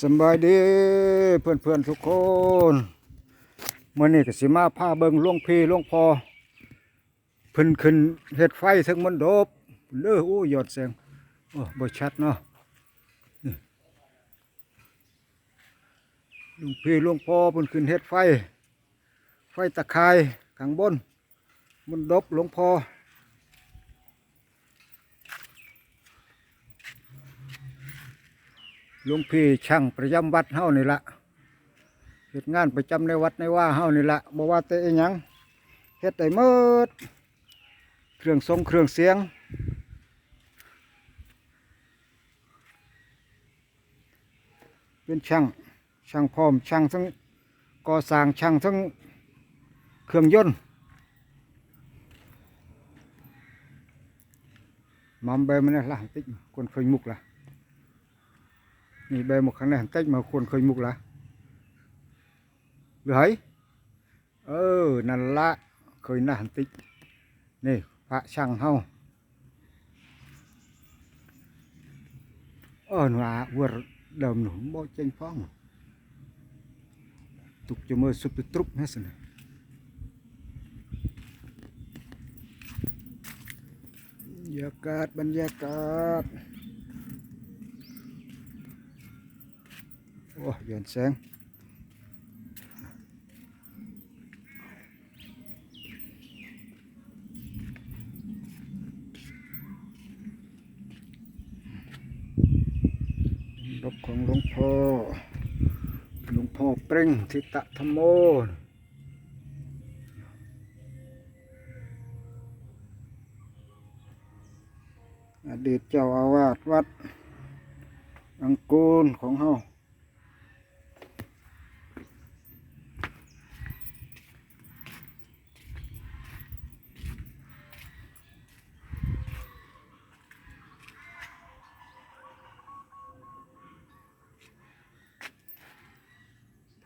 สบายดีเพื่อนเพื่อนทุกคนเมื่อนี้ก็สิมาพาเบิงหลวงพี่หลวงพอพิ่นขึ้นเฮ็ดไฟถึงมันโดบเด้อโอ้ยอดแสงโอ้บ่ชัดเนาะนี่หลวงพี่ลวงพ่อพิ่นขึ้นเฮ็ดไฟ ไฟตะไคร้ข้างบน มันดบหลวงพ่อ หลวงพี่ช่างประจำวัดเฮานี่ละเฮ็ดงานประจำในวัดในว่าเฮานี่ละบ่ว่าแต่อีหยังเฮ็ดได้หมดเครื่องทรงเครื่องเสียง เป็นช่างช่างพร้อมช่างทั้งก่อสร้างช่างทั้งเครื่องยนต์มัมเบมันนะละติ๊กคนเคยมุกละ này นี่ bê một kháng này cách mà khuôn khơi mục là. Được thấy ừ ờ, là lạ. Khơi là hẳn tích. Nè phạ sang không ở là vượt đầm nổ bao tranh phong tục cho mơ sụp trúc hết rồi Bật, bật, bật. โอ้ยอนแสงรบของหลวงพ่อหลวงพ่อเปร่งทิตะธรรมโมอดีตเจ้าอาวาสวัดอังกูลของเฮา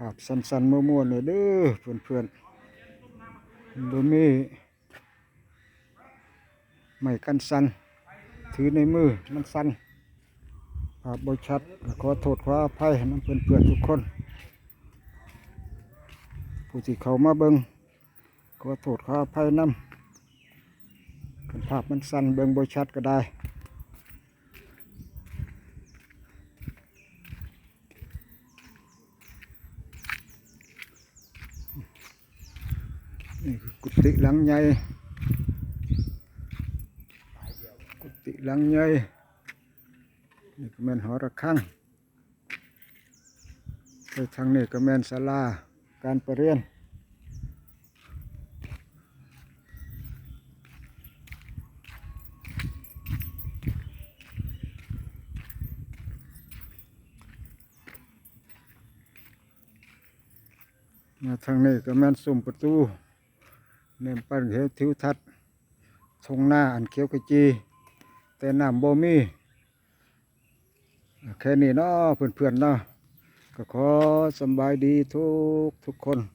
าพสั้นๆมั่วๆเลยเด้อเพื่อนๆบ่มีไม่กันสั้นถือในมือมันสั้นภาพบ่ชัดขอโทษขออภัยน้ำเพื่อนๆทุกคน ผู้ที่เขามาเบิงขอโทษขออภัยน้ำภาพมันสั้นเบิงบ่ชัดก็ได้ นี่กุฏิหลังใหญ่กุฏิหลังใหญ่นี่ก็แม่นหอระฆังไปทางนี้ก็แม่นศาลาการประเรียนมาทางนี้ก็แม่นสุ่มประตู เน่นปันเห็นทิวทัศน์ทงหน้าอันเขียวกระจี แต่น้ำบ่มีแค่นี้เนาะเพื่อนๆเนาะก็ขอสบายดีทุกทุกคน